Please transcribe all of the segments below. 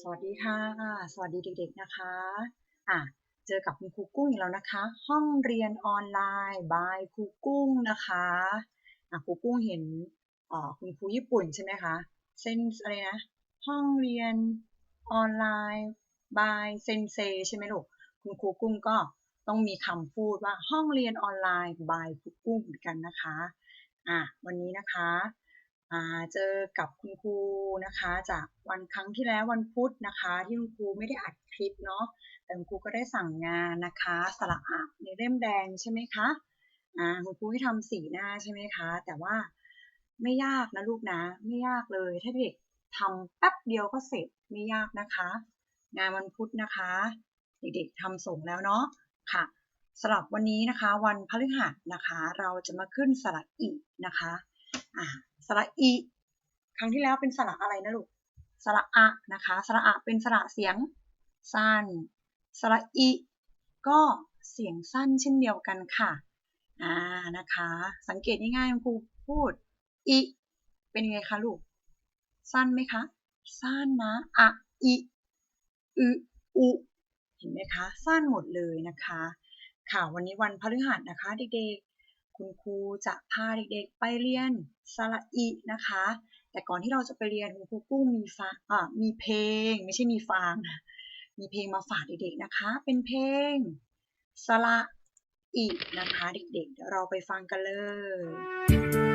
สวัสดีค่ะ สวัสดีเด็กๆนะคะอะเจอกับคุณครูกุ้งอีกแล้วนะคะ ห้องเรียนออนไลน์บายครูกุ้งนะคะอะครูกุ้งเห็นอ่อคุณครูญี่ปุ่นใช่ไหมคะเซนอะไรนะห้องเรียนออนไลน์บายเซนเซใช่ไหมลูกคุณครูกุ้งก็ต้องมีคำพูดว่าห้องเรียนออนไลน์บายครูกุ้งเหมือนกันนะคะอะวันนี้นะคะ เจอกับคุณครูนะคะ จากวันครั้งที่แล้ววันพุธนะคะ ที่คุณครูไม่ได้อัดคลิปเนาะแต่คุณครูก็ได้สั่งงานนะคะสระอะในเล่มแดงใช่ไหมคะอ่าคุณครูให้ทำสีหน้าใช่ไหมคะ แต่ว่าไม่ยากนะลูกนะ ไม่ยากเลยถ้าเด็กทำแป๊บเดียวก็เสร็จไม่ยากนะคะ งานวันพุธนะคะเด็กๆทำส่งแล้วเนาะค่ะสำหรับวันนี้นะคะ วันพฤหัสนะคะ เราจะมาขึ้นสระอีกนะคะอ่า สระอี ครั้งที่แล้วเป็นสระอะไรนะลูก สระอะนะคะ สระอะเป็นสระเสียงสั้น สระอีก็เสียงสั้นเช่นเดียวกันค่ะ อ่า นะคะ สังเกตง่ายๆครูพูด อี เป็นยังไงคะลูก สั้นไหมคะ สั้นนะ อะอีอึอุ เห็นไหมคะ สั้นหมดเลยนะคะ ค่ะ วันนี้วันพฤหัสนะคะเด็กๆ คุณครูจะพาเด็กๆไปเรียนสระอีนะคะ แต่ก่อนที่เราจะไปเรียนคุณครูกุ้งมีฟังอ่ามีเพลงไม่ใช่มีฟังมีเพลงมาฝากเด็กๆนะคะ เป็นเพลงสระอีนะคะ เด็กๆเดี๋ยวเราไปฟังกันเลย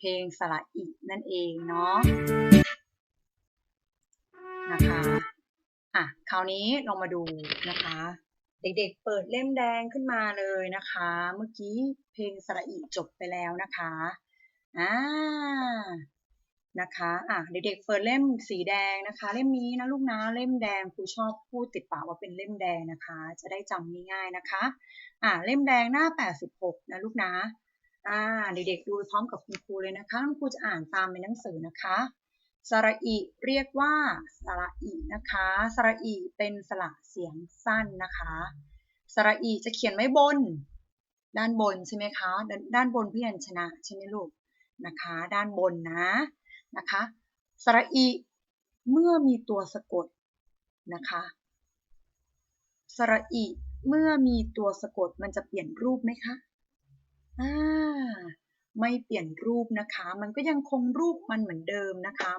เพลงสระอีนั่นเองเนาะนะคะอะคราวนี้ลองมาดูนะคะ เด็กๆเปิดเล่มแดงขึ้นมาเลยนะคะ เมื่อกี้เพลงสระอีจบไปแล้วนะคะอ่านะคะอะเด็กๆเปิดเล่มสีแดงนะคะ เล่มนี้นะลูกนะเล่มแดงครูชอบพูดติดปากว่าเป็นเล่มแดงนะคะ จะได้จำง่ายๆนะคะอ่าเล่มแดงหน้า 86 นะลูกนะ อ่าเด็กๆดูพร้อมกับคุณครูเลยนะคะคุณครูจะอ่านตามในหนังสือนะคะสระอีเรียกว่าสระอีนะคะสระอีเป็นสระเสียงสั้นนะคะสระอีจะเขียนไว้บน ด้านบนใช่ไหมคะด้านด้านบนพยัญชนะใช่ไหมลูกนะคะ ด้านบนนะนะคะสระอีเมื่อมีตัวสะกดนะคะสระอีเมื่อมีตัวสะกดมันจะเปลี่ยนรูปไหมคะ อ่าไม่เปลี่ยนรูปนะคะ มันก็ยังคงรูปมันเหมือนเดิมนะคะ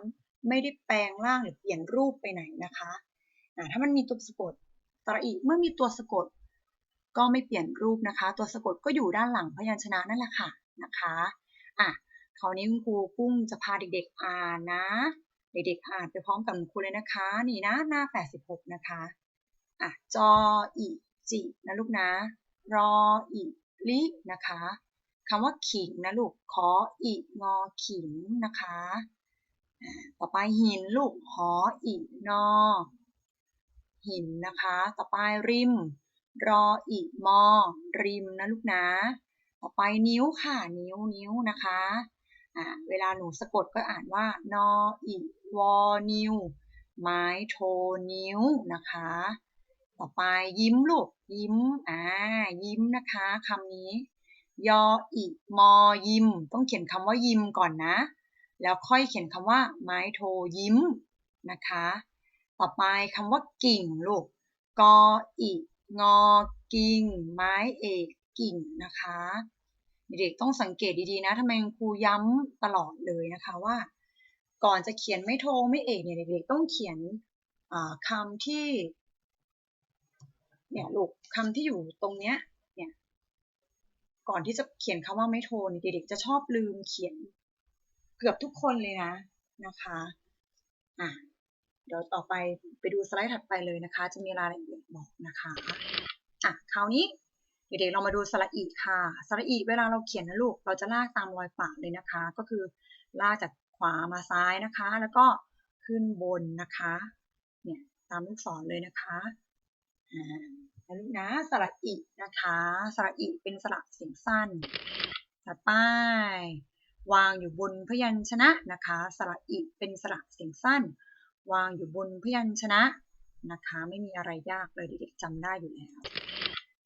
ไม่ได้แปลงร่างหรือเปลี่ยนรูปไปไหนนะคะอ่าถ้ามันมีตัวสะกดสระอีเมื่อมีตัวสะกด ก็ไม่เปลี่ยนรูปนะคะ ตัวสะกดก็อยู่ด้านหลังพยัญชนะนั่นแหละค่ะนะคะอะคราวนี้คุณครูกุ้งจะพาเด็กๆอ่านนะ เด็กๆอ่านไปพร้อมกับคุณครูเลยนะคะ นี่นะหน้า 86 นะคะอะจออีจินะลูกนะ รออีลินะคะ คำว่าขิงนะลูกขออีงอขิงนะคะ ต่อไปหินลูกหออีนอ หินนะคะ ต่อไปริม รออีมอ ริมนะลูกนะ ต่อไปนิ้วค่ะ นิ้วนิ้วนะคะอ่าเวลาหนูสะกดก็อ่านว่านออีวอนิ้วไม้โทนิ้วนะคะ ต่อไปยิ้มลูกยิ้มอ่ายิ้มนะคะคำนี้ ยออิมอยิม ต้องเขียนคำว่ายิมก่อนนะ แล้วค่อยเขียนคำว่า ไม้โทยิ้มนะคะ ต่อไปคำว่ากิ่งลูกกออิงอกิ่ง ไม้เอกกิ่งนะคะเด็กๆต้องสังเกตดีๆนะทำไมครูย้ำตลอดเลยนะคะว่า ก่อนจะเขียนไม่โทไม่เอกเนี่ยเด็กๆต้องเขียนคำที่เนี่ยลูกคำที่อยู่ตรงเนี้ย ก่อนที่จะเขียนคำว่าไม่โทนเด็กๆจะชอบลืมเขียนเกือบทุกคนเลยนะนะคะอะเดี๋ยวต่อไปไปดูสไลด์ถัดไปเลยนะคะ จะมีรายละเอียดบอกนะคะอะคราวนี้เด็กๆเรามาดูสระอีค่ะ สระอีเวลาเราเขียนนะลูก เราจะลากตามรอยปากเลยนะคะ ก็คือลากจากขวามาซ้ายนะคะ แล้วก็ขึ้นบนนะคะ เนี่ยตามลูกศรเลยนะคะอ่า นะลูกนะสระอีนะคะสระอีเป็นสระเสียงสั้นถัดไปวางอยู่บนพยัญชนะนะคะสระอีเป็นสระเสียงสั้น วางอยู่บนพยัญชนะนะคะ ไม่มีอะไรยากเลยเด็กๆจำได้อยู่แล้ว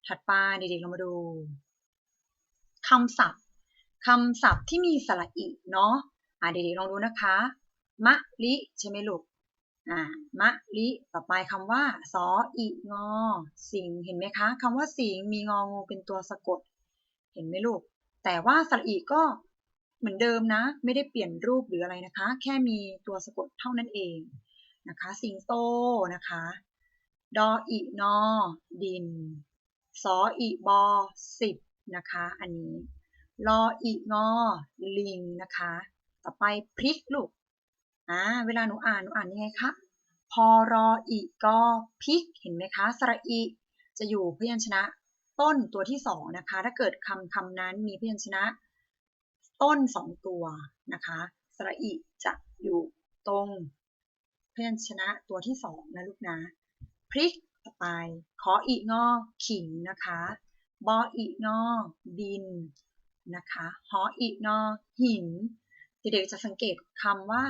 ถัดไปเด็กๆเรามาดูคำศัพท์คำศัพท์ที่มีสระอีเนาะอ่าเด็กๆลองดูนะคะ มะลิใช่ไหมลูก อ่ามะลิต่อไปคำว่าสออีงอ สิงเห็นไหมคะคำว่าสิงมีงองูเป็นตัวสะกด เห็นไหมลูก แต่ว่าสระอีก็เหมือนเดิมนะ ไม่ได้เปลี่ยนรูปหรืออะไรนะคะ แค่มีตัวสะกดเท่านั้นเองนะคะ สิงโตนะคะ ดออีนอ ดิน สออีบอสิบนะคะ อันนี้รออีงอ ลิงนะคะ ต่อไปพริกลูก อ่าเวลาหนูอ่านหนูอ่านยังไงคะพอรออีกอพริกเห็นไหมคะสระอีจะอยู่พยัญชนะต้นตัวที่สองนะคะ ถ้าเกิดคำคำนั้นมีพยัญชนะ ต้นสองตัวนะคะสระอีจะอยู่ตรงพยัญชนะตัวที่สองนะลูกนะพริกต่อไป ขออีงอขิงนะคะบออีงอดินนะคะหออีงอหินเด็กๆจะสังเกตคำว่า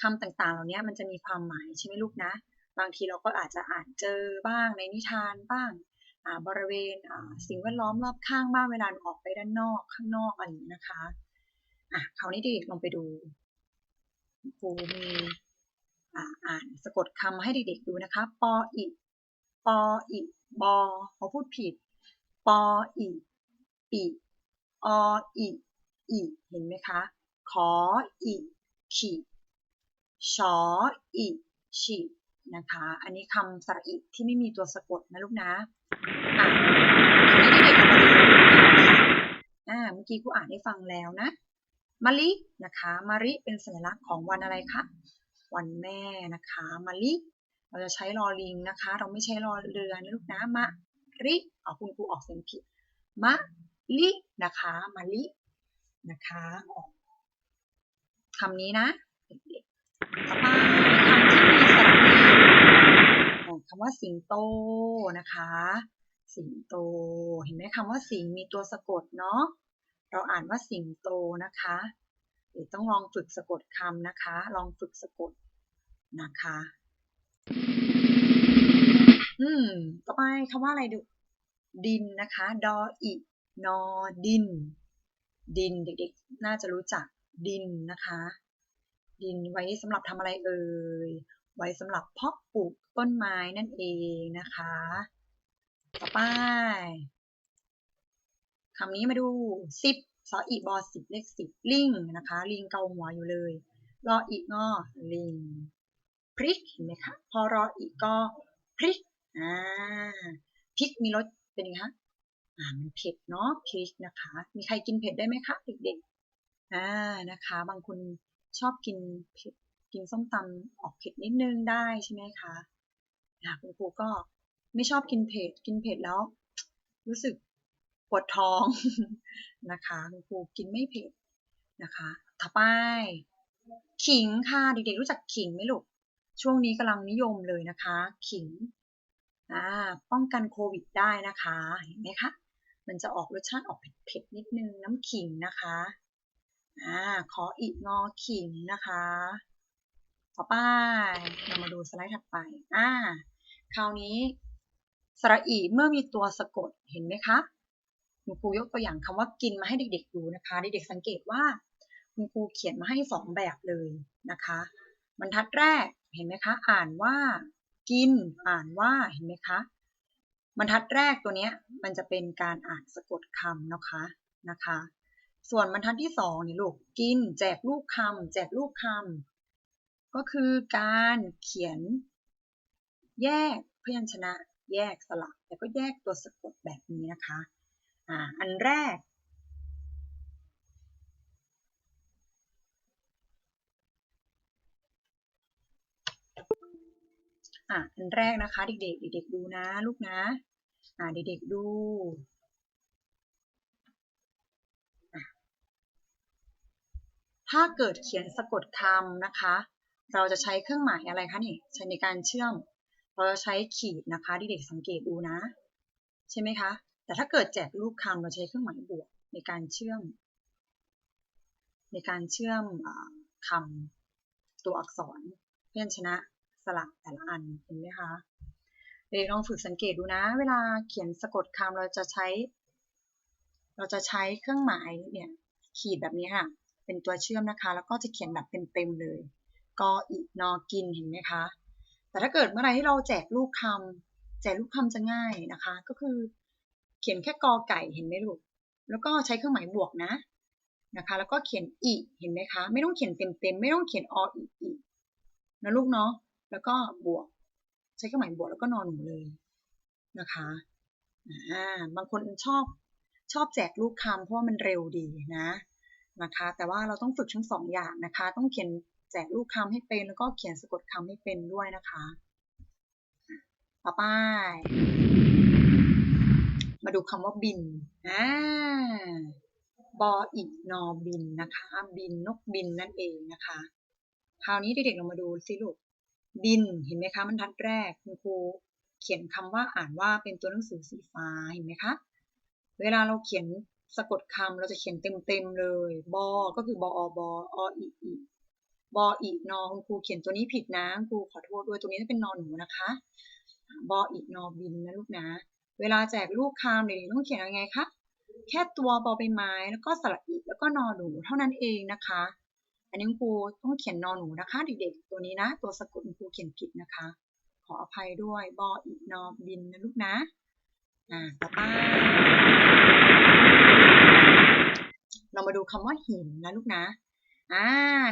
คำต่างๆ เหล่านี้มันจะมีความหมายใช่ไหมลูกนะ บางทีเราก็อาจจะอ่านเจอบ้างในนิทานบ้างบริเวณสิ่งแวดล้อมรอบข้างบ้างเวลาออกไปด้านนอกข้างนอกอะไรอย่างนี้นะคะอะคราวนี้เด็กๆลองไปดูครูมีอ่านสะกดคำให้เด็กๆดูนะคะปออิปออิบอเขาพูดผิดปออิปิออิอิเห็นไหมคะ ขออิขี ชออิชินะคะ อันนี้คำสระอิที่ไม่มีตัวสะกดนะลูกนะอะทีนี้เด็กๆมาดูอ่าเมื่อกี้ครูอ่านให้ฟังแล้วนะมะลินะคะมะลิเป็นสัญลักษณ์ของวันอะไรคะวันแม่นะคะมะลิเราจะใช้รอลิงนะคะ เราไม่ใช้รอเรือนะลูกนะมะริเอคุณครูออกเสียงผิดมะลินะคะมะลินะคะคำนี้นะ เด็กๆต่อไปคำที่มีสระอีคำว่าสิงโตนะคะ สิงโต เห็นไหมคำว่าสิงมีตัวสะกดเนาะ เราอ่านว่าสิงโตนะคะเดี๋ยวต้องลองฝึกสะกดคำนะคะ ลองฝึกสะกดนะคะ อืม ต่อไปคำว่าอะไรดู ดินนะคะ ดออินอดิน ดินเด็กๆ น่าจะรู้จักดินนะคะ ดินไว้สำหรับทำอะไรเอ่ย ไว้สำหรับเพาะปลูกต้นไม้นั่นเองนะคะ ต่อไปคำนี้มาดูสิบซออีบอสิบเลขสิบลิงนะคะ ลิงเกาหัวอยู่เลยรออีกงอลิงพริกเห็นไหมคะพอรออีกก็พริกอ่าพริกมีรสเป็นไงคะอ่ามันเผ็ดเนาะพริกนะคะ มีใครกินเผ็ดได้ไหมคะเด็กๆอ่านะคะ บางคน ชอบกินเผ็ดกินส้มตำออกเผ็ดนิดนึงได้ใช่ไหมคะคุณครูก็ไม่ชอบกินเผ็ดกินเผ็ดแล้ว รู้สึกปวดท้องนะคะคุณครูกินไม่เผ็ดนะคะต่อไปขิงค่ะเด็กๆรู้จักขิงไหมลูกช่วงนี้กำลังนิยมเลยนะคะ ขิงอ่าป้องกันโควิดได้นะคะเห็นไหมคะมันจะออกรสชาติออกเผ็ดๆนิดนึงน้ำขิงนะคะ อ่าขออีกงอขิงนะคะ ต่อไปเรามาดูสไลด์ถัดไปอ่าคราวนี้สระอีเมื่อมีตัวสะกดเห็นไหมคะคุณครูยกตัวอย่างคำว่ากินมาให้เด็กๆดูนะคะ เด็กๆสังเกตว่าคุณครูเขียนมาให้สองแบบเลยนะคะบรรทัดแรกเห็นไหมคะ อ่านว่ากิน อ่านว่าเห็นไหมคะบรรทัดแรกตัวเนี้ยมันจะเป็นการอ่านสะกดคำนะคะนะคะ ส่วนบรรทัดที่สองนี่ลูกกินแจกรูปคำแจกรูปคำก็คือการเขียน แยกพยัญชนะแยกสระแล้วก็แยกตัวสะกดแบบนี้นะคะอ่าอันแรก อะอันแรกนะคะ เด็กๆเด็กๆดูนะ ลูกนะ อ่าเด็กๆดู ถ้าเกิดเขียนสะกดคำนะคะ เราจะใช้เครื่องหมายอะไรคะนี่ใช้ในการเชื่อม เราจะใช้ขีดนะคะที่เด็กสังเกตดูนะ ใช่ไหมคะ แต่ถ้าเกิดแจกรูปคำเราใช้เครื่องหมายบวกในการเชื่อม ในการเชื่อมอคำตัวอักษรเพยัญชนะสระแต่ละอันเห็นไหมคะเด็กลองฝึกสังเกตดูนะ เวลาเขียนสะกดคำเราจะใช้ เราจะใช้เครื่องหมายเนี่ยขีดแบบนี้ค่ะ เป็นตัวเชื่อมนะคะ แล้วก็จะเขียนแบบเต็มๆเลยกออีนอกินเห็นไหมคะ แต่ถ้าเกิดเมื่อไรที่เราแจกรูปคำแจกรูปคำจะง่ายนะคะ ก็คือ เขียนแค่กอไก่เห็นไหมลูก แล้วก็ใช้เครื่องหมายบวกนะนะคะ แล้วก็เขียนอีเห็นไหมคะ ไม่ต้องเขียนเต็มๆไม่ต้องเขียนออีอีนะลูกเนาะ แล้วก็บวก ใช้เครื่องหมายบวกแล้วก็นอนหนูเลยนะคะอ่าบางคนชอบชอบแจกรูปคำเพราะว่ามันเร็วดีนะ นะคะ แต่ว่าเราต้องฝึกทั้งสองอย่างนะคะ ต้องเขียนแจกรูปคำให้เป็น แล้วก็เขียนสะกดคำให้เป็นด้วยนะคะ ต่อไป มาดูคำว่าบินอ่าบออีกนอบินนะคะ บินนกบินนั่นเองนะคะ คราวนี้เด็กๆเรามาดูสิลูกบินเห็นไหมคะบรรทัดแรกคุณครูเขียนคำว่าอ่านว่าเป็นตัวหนังสือสีฟ้าเห็นไหมคะ เวลาเราเขียน สะกดคำเราจะเขียนเต็มๆเลย บอ ก็คือบออบออีอีบออีนอคุณครูเขียนตัวนี้ผิดนะคุณครูขอโทษด้วยตัวนี้เป็นนอนหนูนะคะ บออีนอบินนะลูกนะ เวลาแจกลูกคำเด็กๆต้องเขียนยังไงคะแค่ตัวบอใบไม้แล้วก็สระอีแล้วก็นอหนูเท่านั้นเองนะคะ อันนี้คุณครูต้องเขียนนอหนูนะคะเด็กๆตัวนี้นะ ตัวสะกดคุณครูเขียนผิดนะคะ ขออภัยด้วยบออีนอบินนะลูกนะ อ่าต่อไป เรามาดูคำว่าหินนะลูกนะ อ่า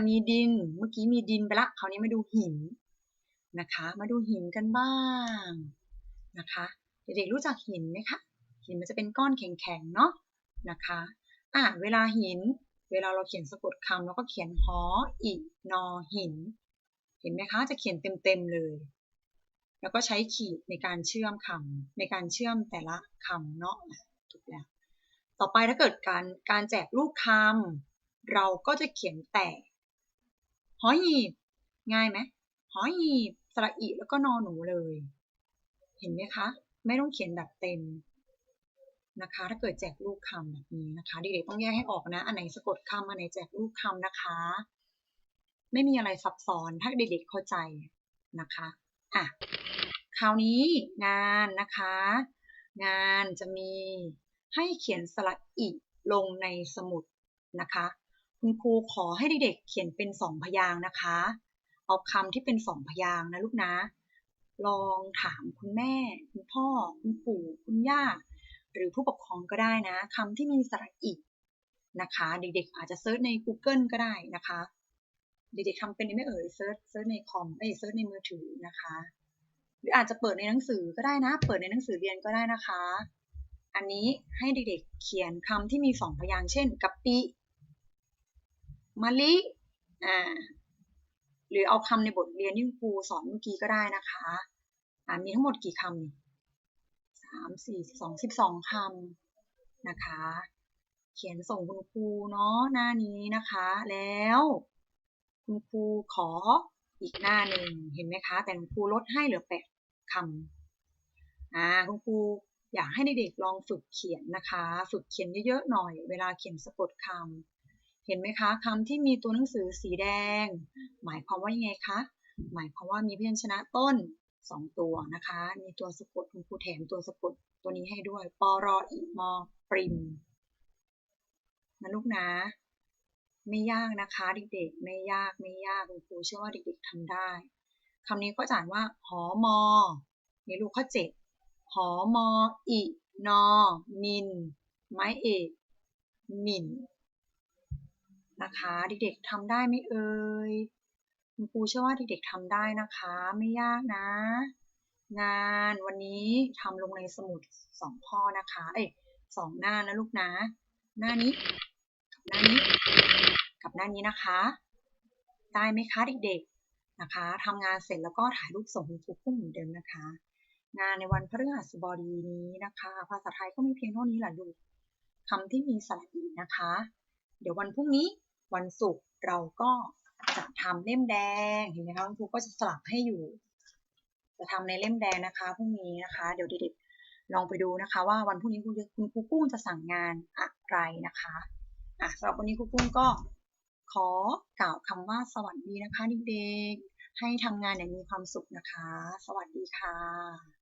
มีดิน เมื่อกี้มีดินไปละ คราวนี้มาดูหินนะคะ มาดูหินกันบ้างนะคะ เด็กๆรู้จักหินไหมคะ หินมันจะเป็นก้อนแข็งๆเนาะนะคะ อ่า เวลาหิน เวลาเราเขียนสะกดคำเราก็เขียนหออีนอหิน เห็นไหมคะ จะเขียนเต็มๆเลย แล้วก็ใช้ขีดในการเชื่อมคำในการเชื่อมแต่ละคำเนาะ ต่อไปถ้าเกิดการการแจกรูปคำเราก็จะเขียนแต่หอหีบ ง่ายไหมหอหีบสระอีแล้วก็นอหนูเลย เห็นไหมคะ ไม่ต้องเขียนแบบเต็มนะคะ ถ้าเกิดแจกรูปคำแบบนี้นะคะเด็กๆต้องแยกให้ออกนะ อันไหนสะกดคำอันไหนแจกรูปคำนะคะ ไม่มีอะไรซับซ้อนถ้าเด็กๆเข้าใจนะคะอะคราวนี้งานนะคะ งานจะมี ให้เขียนสระอีลงในสมุดนะคะ คุณครูขอให้เด็กๆเขียนเป็นสองพยางนะคะ เอาคำที่เป็นสองพยางนะลูกนะ ลองถามคุณแม่ คุณพ่อ คุณปู่ คุณย่า หรือผู้ปกครองก็ได้นะคำที่มีสระอีนะคะ เด็กๆอาจจะเซิร์ชใน Google ก็ได้นะคะ เด็กๆทำเป็นไหมเอ่ยเซิร์ชเซิร์ชในคอมเอ้ยเซิร์ชในมือถือนะคะ หรืออาจจะเปิดในหนังสือก็ได้นะ เปิดในหนังสือเรียนก็ได้นะคะ อันนี้ให้เด็กๆเขียนคำที่มีสองพยางค์เช่นกะปิมะลิอ่าหรือเอาคำในบทเรียนที่ครูสอนเมื่อกี้ก็ได้นะคะอ่ามีทั้งหมดกี่คำสามสี่สองสิบสองคำนะคะ เขียนส่งคุณครูเนาะหน้านี้นะคะ แล้ว คุณครูขออีกหน้าหนึ่งเห็นไหมคะ แต่คุณครูลดให้เหลือแปดคำอ่าคุณครู อยากให้เด็กๆลองฝึกเขียนนะคะ ฝึกเขียนเยอะๆหน่อย เวลาเขียนสะกดคำเห็นไหมคะคำที่มีตัวหนังสือสีแดง หมายความว่ายังไงคะหมายความว่ามีพยัญชนะต้นสองตัวนะคะ มีตัวสะกดคุณครูแถมตัวสะกดตัวนี้ให้ด้วยปรออีมอปริมนะลูกนะ ไม่ยากนะคะเด็กๆ ไม่ยากไม่ยากคุณครูเชื่อว่าเด็กๆทำได้คำนี้ก็จะอ่านว่าหอมอนี่ลูกข้อเจ็ด อมออินอมิน ไม้เอกหมิ่นนะคะเด็กๆทำได้ไหมเอ่ยคุณครูเชื่อว่าเด็กๆทำได้นะคะ ไม่ยากนะ งานวันนี้ทำลงในสมุดสองข้อนะคะ เอ้ยสองหน้านะลูกนะ หน้านี้กับหน้านี้ กับหน้านี้นะคะ ได้ไหมคะเด็กๆนะคะทำงานเสร็จแล้วก็ถ่ายรูปส่งคุณครูกุ้งเหมือนเดิมนะคะ งานในวันพฤหัสบดีนี้นะคะ ภาษาไทยก็มีเพียงเท่านี้แหละลูกคำที่มีสระอีนะคะ เดี๋ยววันพรุ่งนี้วันศุกร์เราก็จะทำเล่มแดงเห็นไหมคะคุณครูก็จะสลับให้อยู่ จะทำในเล่มแดงนะคะพรุ่งนี้นะคะ เดี๋ยวเด็กๆลองไปดูนะคะ ว่าวันพรุ่งนี้คุณคุณครูกุ้งจะสั่งงานอะไรนะคะอะสำหรับวันนี้ครูกุ้งก็ขอกล่าวคำว่าสวัสดีนะคะเด็กๆให้ทำงานอย่างมีความสุขนะคะ สวัสดีค่ะ